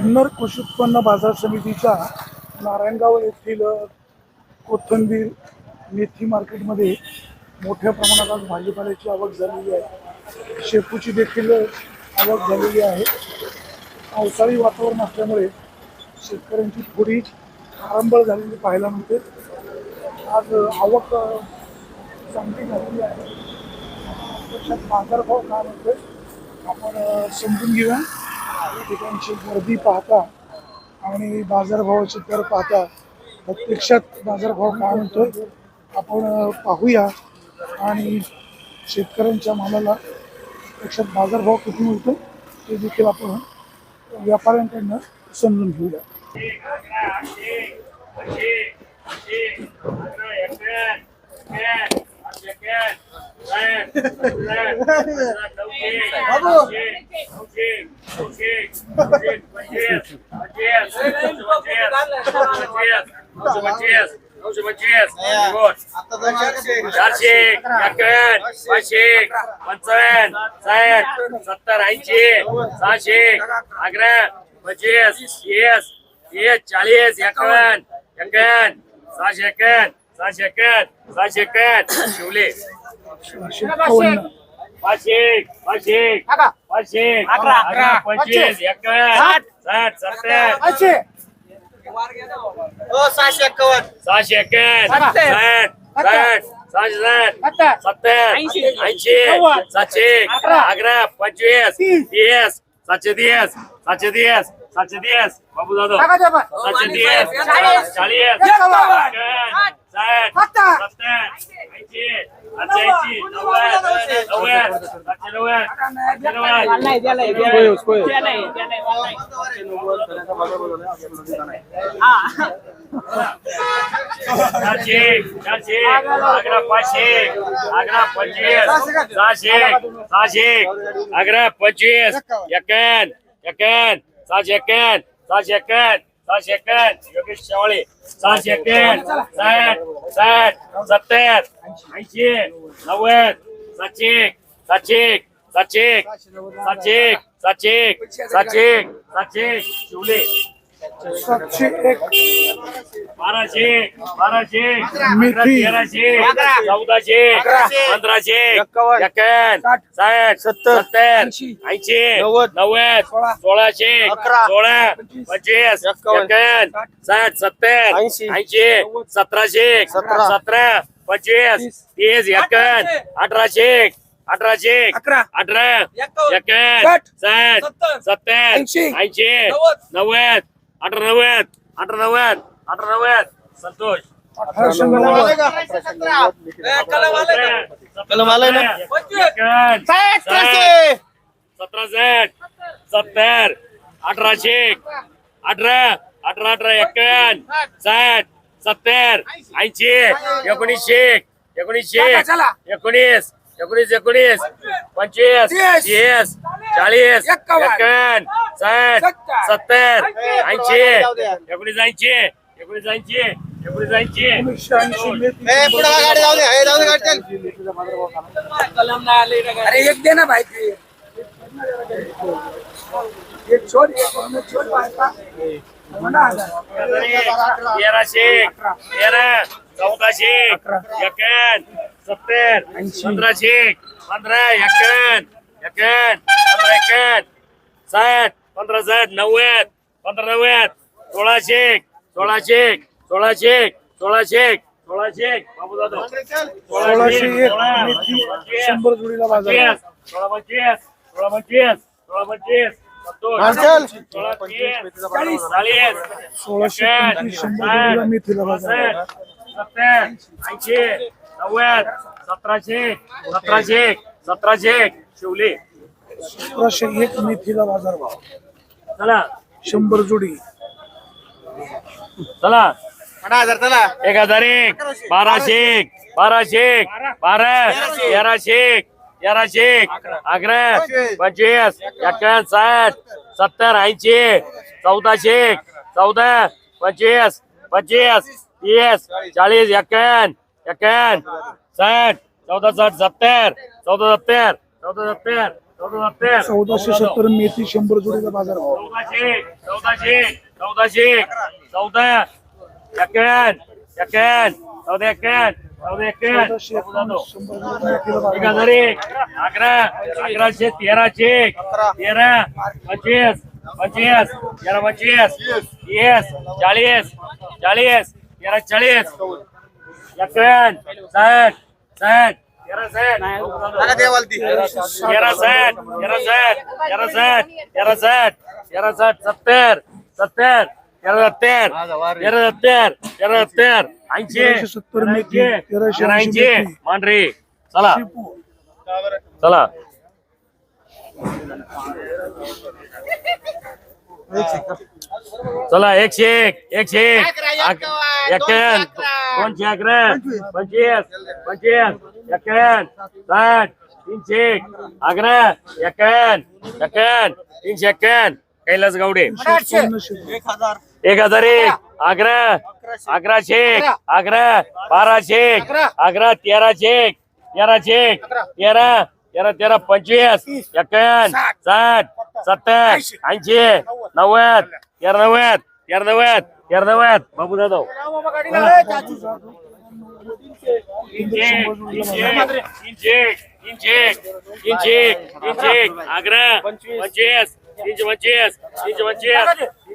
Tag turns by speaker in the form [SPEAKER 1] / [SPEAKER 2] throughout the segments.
[SPEAKER 1] सिन्नर कृषी उत्पन्न बाजार समितीच्या नारायणगाव येथील कोथंबीर कोथिंबीर मेथी मार्केटमध्ये मोठ्या प्रमाणात आज भाजीपाल्याची आवक झालेली आहे. शेपूची देखील आवक झालेली आहे. पावसाळी वातावरण असल्यामुळे शेतकऱ्यांची थोडी आरंबळ झालेली पाहायला मिळते. आज आवक चांगली झालेली आहे. प्रत्यक्षात बाजारभाव काय म्हणतोय? आपण समजून घेऊया. या ठिकाणची गर्दी पाहता आणि बाजारभावाची दर पाहता प्रत्यक्षात बाजारभाव काय म्हणतोय आपण पाहूया आणि शेतकऱ्यांच्या मालाला प्रत्यक्षात बाजारभाव किती मिळतो ते देखील आपण व्यापाऱ्यांकडनं समजून घेऊया
[SPEAKER 2] चारशे एकावन्न पाचशे पंचावन्न साठ सत्तर ऐंशी सहाशे अकरा पंचवीस तीस तीस चाळीस एकावन्न एकावन्न सहाशे एकावन्न सहाशे एकावन्न सहाशे एकावन्न शिवले
[SPEAKER 1] सहाशे
[SPEAKER 3] हो सहाशे
[SPEAKER 2] सहाशे एक्क्याण्णव
[SPEAKER 3] सत्तर.
[SPEAKER 2] साठ साठ सहाशे सत्तर.
[SPEAKER 3] ऐंशी.
[SPEAKER 2] सातशे अकरा. पंचवीस तीस. सातशे तीस सातशे तीस सातशे तीस. बाबू दादा सातशे तीस
[SPEAKER 3] चाळीस.
[SPEAKER 2] एक्क्याण्णव, चारशे चारशे अकरा पाचशे अकरा पंचवीस सहाशे सहाशे पंचवीस एक्याण्णव एक्याण्णव सहाशे एक्याण्णव सहाशे एक्याण्णव. सहाशे सेकंद योगेश शेवाळे सहाशे सेकंद साठ साठ सत्तर ऐंशी नव्वद सातशे सातशे सातशे सातशे सातशे सातशे सातशे शिवले.
[SPEAKER 1] सातशे एक
[SPEAKER 2] बाराशे बाराशे. तेराशे चौदाशे पंधराशे
[SPEAKER 3] एक्कावन्न.
[SPEAKER 2] साठ
[SPEAKER 3] सत्तर.
[SPEAKER 2] सत्तर
[SPEAKER 3] ऐंशी. नव्वद.
[SPEAKER 2] नव्वद
[SPEAKER 1] सोळा.
[SPEAKER 2] सोळाशे
[SPEAKER 3] अकरा.
[SPEAKER 2] सोळा पंचवीस
[SPEAKER 3] एक्कावन्न.
[SPEAKER 2] साठ सत्तर
[SPEAKER 3] ऐंशी.
[SPEAKER 2] ऐंशी सतराशे
[SPEAKER 3] सतरा.
[SPEAKER 2] सतरा पंचवीस तीस एक्यावन्न अठराशे अठराशे
[SPEAKER 3] अकरा.
[SPEAKER 2] अठरा
[SPEAKER 3] एक्कावन्न. साठ.
[SPEAKER 2] साठ
[SPEAKER 3] सत्तर. ऐंशी नव्वद.
[SPEAKER 2] अठरा नव्वद अठरा नव्वद अठरा नव्वद. संतोष.
[SPEAKER 1] अठराशे
[SPEAKER 2] सतरा साठ सत्तर अठराशे अठरा अठरा अठरा एक्क्याण साठ सत्तर ऐंशी एकोणीसशे एकोणीसशे एकोणीस एकोणीस एकोणीस पंचवीस तीस चाळीस एक्यावन्न सत्तर. ऐंशी. एकोणीस ऐंशी. एकोणीस ऐंशी. एकोणीस ऐंशी?
[SPEAKER 3] अरे एक दे ना
[SPEAKER 1] एक.
[SPEAKER 2] तेराशे तेरा चौदाशे एक्यावन्न सत्तर पंधराशे पंधरा एक्यावन्न एक्यावन्न पंधरा एक्यावन्न साठ पंधरा साठ नव्वद पंधरा नव्वद सोळाशे सोळाशे सोळाशे सोळाशे सोळाशे बाबू दादा
[SPEAKER 1] सोळाशे एक शंभर जोडीला बाजार
[SPEAKER 2] सोळा पंचवीस सोळा पंचवीस सोळा पंचवीस
[SPEAKER 3] मार्शल.
[SPEAKER 2] सोळा तीस चाळीस
[SPEAKER 1] सोळाशे पंचवीस शंभर जोडीला मेथीला बाजार
[SPEAKER 2] सत्तर ऐंशी नव्वद सतराशे सतराशे सतराशे शिवले.
[SPEAKER 1] सतराशे एक मेथीला बाजारभाव.
[SPEAKER 2] चला.
[SPEAKER 1] शंभर जोडी.
[SPEAKER 2] चला.
[SPEAKER 3] अठरा हजार चला.
[SPEAKER 2] एक हजार एक बाराशे एक बाराशे एक बारा तेराशे एक तेराशे एक अकरा पंचवीस एक्यावन्न साठ सत्तर ऐंशी चौदाशे एक चौदा पंचवीस पंचवीस तीस चाळीस एक्यावन्न एक्यावन्न साठ चौदा साठ सत्तर चौदा सत्तर चौदा सत्तर.
[SPEAKER 1] चौदाशे सत्तर मेथी शंभर जोडीचा बाजारभाव
[SPEAKER 2] चौदाशे चौदाशे चौदाशे. चौदा एक्याण्णव एक्याण्णव चौदा एक्याण्णव चौदा
[SPEAKER 1] मेथीला
[SPEAKER 2] एक हजार एक अकरा अकराशे तेराशे तेरा पंचवीस पंचवीस तेरा पंचवीस तीस चाळीस चाळीस तेरा चाळीस एक्याण्णव साठ साठ तेरा. तेरा तेरा तेरा तेरा तेरा सत्तर सत्तर तेरा सत्तर तेरा सत्तर तेरा सत्तर ऐंशी
[SPEAKER 1] सत्तर
[SPEAKER 2] तेरा
[SPEAKER 1] ऐंशी.
[SPEAKER 2] मांढरी चला चला चला एकशे एक एकशे एक एक्याण्णव दोनशे अकरा पंचवीस पंचवीस एक्याण्णव साठ तीनशे एक अकरा एक्याण्णव एक्याण्णव तीनशे एक्याण्णव कैलास गावडे.
[SPEAKER 3] एक हजार
[SPEAKER 2] एक अकरा अकराशे अकरा बाराशे अकरा. तेराशे तेराशे तेरा तेरा तेरा पंचवीस एक्याण्णव साठ. सत्तर ऐंशी नव्वद नव्वद तेरा नव्वद बाबू जाधव अकरा पंचवीस तीनशे पंचवीस तीनशे पंचवीस तीनशे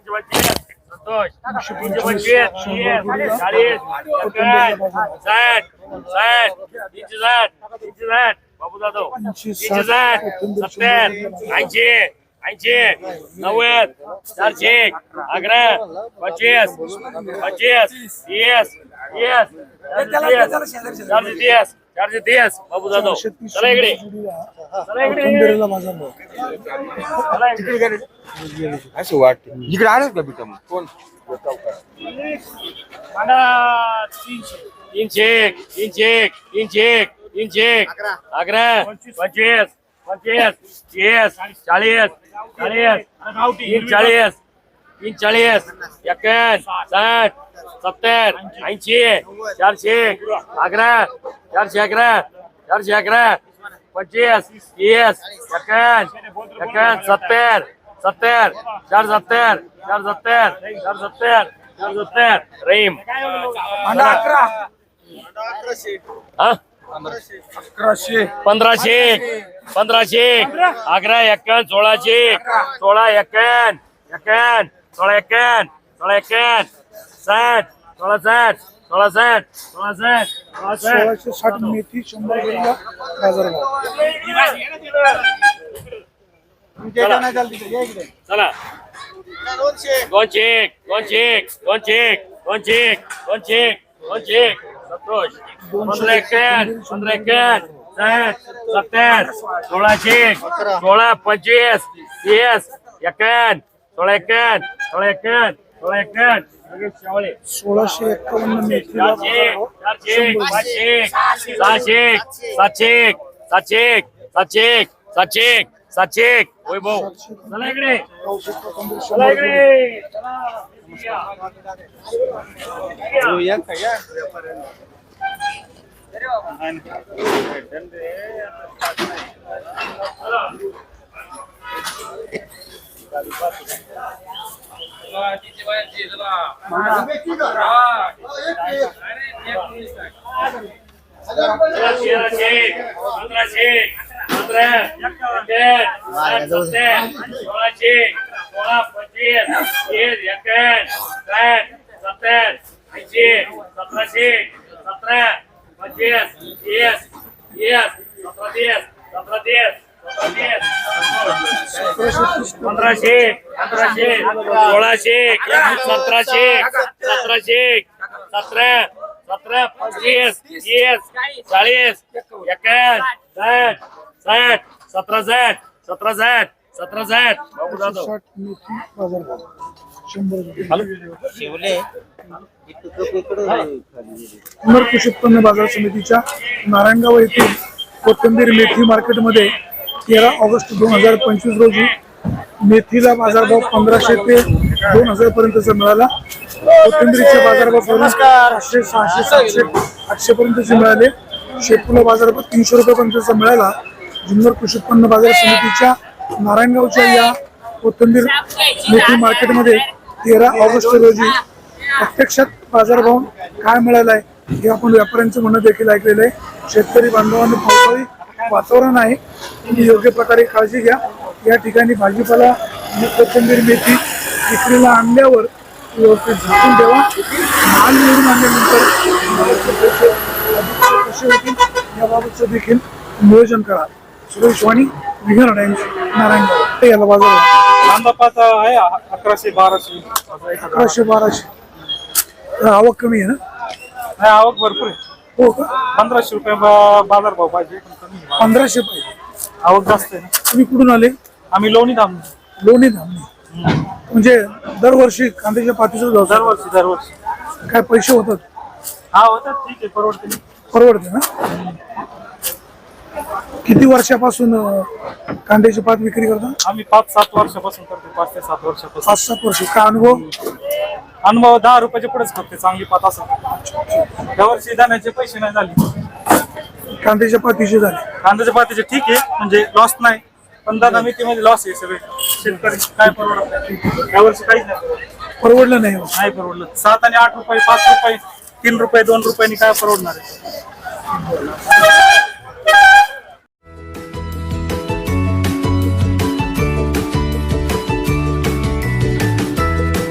[SPEAKER 2] पंचवीस संतोष तीनशे पंचवीस चाळीस साठ साठ तीनशे साठ तीनशे साठ बाबू जाधव तीनशे साठ सत्तर ऐंशी ऐंशी नव्वद चारशे अकरा पंचवीस पंचवीस तीस तीस चारशे तीस चारशे तीस बाबू जाधव
[SPEAKER 1] चारशे तीस
[SPEAKER 2] चला इकडे
[SPEAKER 1] जोडीला
[SPEAKER 2] चला इकडे
[SPEAKER 1] कोथिंबीरीला बाजारभाव
[SPEAKER 2] चला इकडे
[SPEAKER 3] अशी वाटते इकडे आलेच का बिटा मग कोण?
[SPEAKER 2] तीनशे एक, तीनशे एक, तीनशे एक, तीनशे एक. अकरा पंचवीस पंचवीस तीस चाळीस चाळीस तीन चाळीस तीन चाळीस एक्याण्णव साठ सत्तर ऐंशी चारशे अकरा चारशे अकरा चारशे अकरा पंचवीस तीस एक्याण्णव एक्याण्णव सत्तर सत्तर चार सत्तर चार सत्तर चार सत्तर चार सत्तर रहीम हा?
[SPEAKER 3] अकराशे
[SPEAKER 2] पंधराशे. पंधराशे अकरा एक्याण्णव सोळाशे सोळा एक्याण्णव एक्याण्णव सोळा एक्याण्णव सोळा एक्याण्णव साठ सोळा साठ सोळा साठ सोळा साठ सोळा साठ.
[SPEAKER 1] सोळाशे साठ मेथी शंभर
[SPEAKER 2] चला.
[SPEAKER 3] दोनशे.
[SPEAKER 2] दोनशे दोनशे दोनशे दोनशे दोनशे संतोष पंधरा एक्याण्णव पंधरा एक्याण्णव साठ सत्तर सोळाशे सोळा पंचवीस तीस एक्याण्णव सोळा एक्याण्णव सोळा एक्याण्णव सोळा लगेच शावळे
[SPEAKER 1] सोळाशे एक्कावन्न
[SPEAKER 2] चारशे
[SPEAKER 1] बाजारभाव
[SPEAKER 2] चारशे पाचशे सहाशे सातशे सातशे सातशे सातशे सातशे वैभव चला इकडे. चला. इकडे. चला.
[SPEAKER 3] या का या
[SPEAKER 2] तेराशे पंधराशे पंधरा एक्याण्णव, साठ, सत्तर, सोळाशे सोळा तीस तीस एक्याण्णव साठ सत्तर ऐंशी सतराशे सतरा पंचवीस तीस तीस सतरा तीस सतरा तीस पंधराशे पंधराशे सोळाशे सतराशे सतराशे सतरा सतरा पंचवीस तीस चाळीस एक्याण्णव साठ साठ सतरा साठ सतरा साठ सतरा साठ बाबू जाधव.
[SPEAKER 1] साठ मेथी बाजारभाव शंभर अमर कृषी उत्पन्न बाजार समितीच्या नारायणगाव येथील कोथिंबीर मेथी मार्केटमध्ये तेरा ऑगस्ट दोन हजार पंचवीस रोजी मेथीला बाजारभाव पंधराशे ते दोन हजार पर्यंतचा मिळाला. कोथिंबीरीचे बाजारभाव करून पाचशे सहाशे सातशे आठशे पर्यंतचे मिळाले. शेपूला बाजारभाव तीनशे रुपयापर्यंतचा मिळाला. जुन्नर कृषी उत्पन्न बाजार समितीच्या नारायणगावच्या या कोथंबीर मेथी मार्केटमध्ये तेरा ऑगस्ट रोजी प्रत्यक्षात बाजारभाव काय मिळाला आहे हे आपण व्यापाऱ्यांचं म्हणणं देखील ऐकलेलं आहे. शेतकरी बांधवांनी पावसाळी वातावरण आहे. तुम्ही योग्य प्रकारे काळजी घ्या. या ठिकाणी भाजीपाला आणि कोथिंबीर मेथी विक्रीला आणल्यावर व्यवस्थित झाकून द्यावा माल निवडून आणल्यानंतर कसे होतील. याबाबतचं देखील नियोजन करा. सुरेश वाणी विघर टाइम्स नारायणगाव ते याला बाजार
[SPEAKER 4] कांदा पात आहे अकराशे बाराशे.
[SPEAKER 1] अकराशे बाराशे. आवक कमी आहे ना?
[SPEAKER 4] नाही आवक भरपूर आहे.
[SPEAKER 1] हो का?
[SPEAKER 4] पंधराशे रुपये बा- बाजार भाव पाहिजे. पण कमी आहे.
[SPEAKER 1] पंधराशे पाहिजे.
[SPEAKER 4] आवक जास्त आहे ना?
[SPEAKER 1] तुम्ही कुठून आले?
[SPEAKER 4] आम्ही लोणी धाम
[SPEAKER 1] लोणी धामणी. म्हणजे दरवर्षी कांद्याच्या पातीचा व्यवसाय
[SPEAKER 4] दरवर्षी दरवर्षी.
[SPEAKER 1] काय पैसे होतात?
[SPEAKER 4] हा होतात. ठीक आहे परवडते
[SPEAKER 1] परवडते ना? किती वर्षापासून अं, कांद्याची पात विक्री करता?
[SPEAKER 4] आम्ही पाच सात वर्षापासून करतो पाच ते सात वर्षापासून.
[SPEAKER 1] पाच सात वर्ष. काय अनुभव?
[SPEAKER 4] अनुभव दहा रुपयाच्या पुढेच करते चांगली पात असं. या वर्षी दाण्याचे पैसे नाही झाले.
[SPEAKER 1] कांद्याच्या पातीचे झाले.
[SPEAKER 4] कांद्याच्या पातीचे ठीक आहे म्हणजे लॉस नाही पण दादा मेथीमध्ये लॉस आहे सगळे. शेतकरी काय परवडत नाही. या वर्षी काहीच नाही.
[SPEAKER 1] परवडलं नाही. हो.
[SPEAKER 4] नाही परवडलं. सात आणि आठ रुपये पाच रुपये तीन रुपये दोन रुपयांनी काय परवडणार आहे?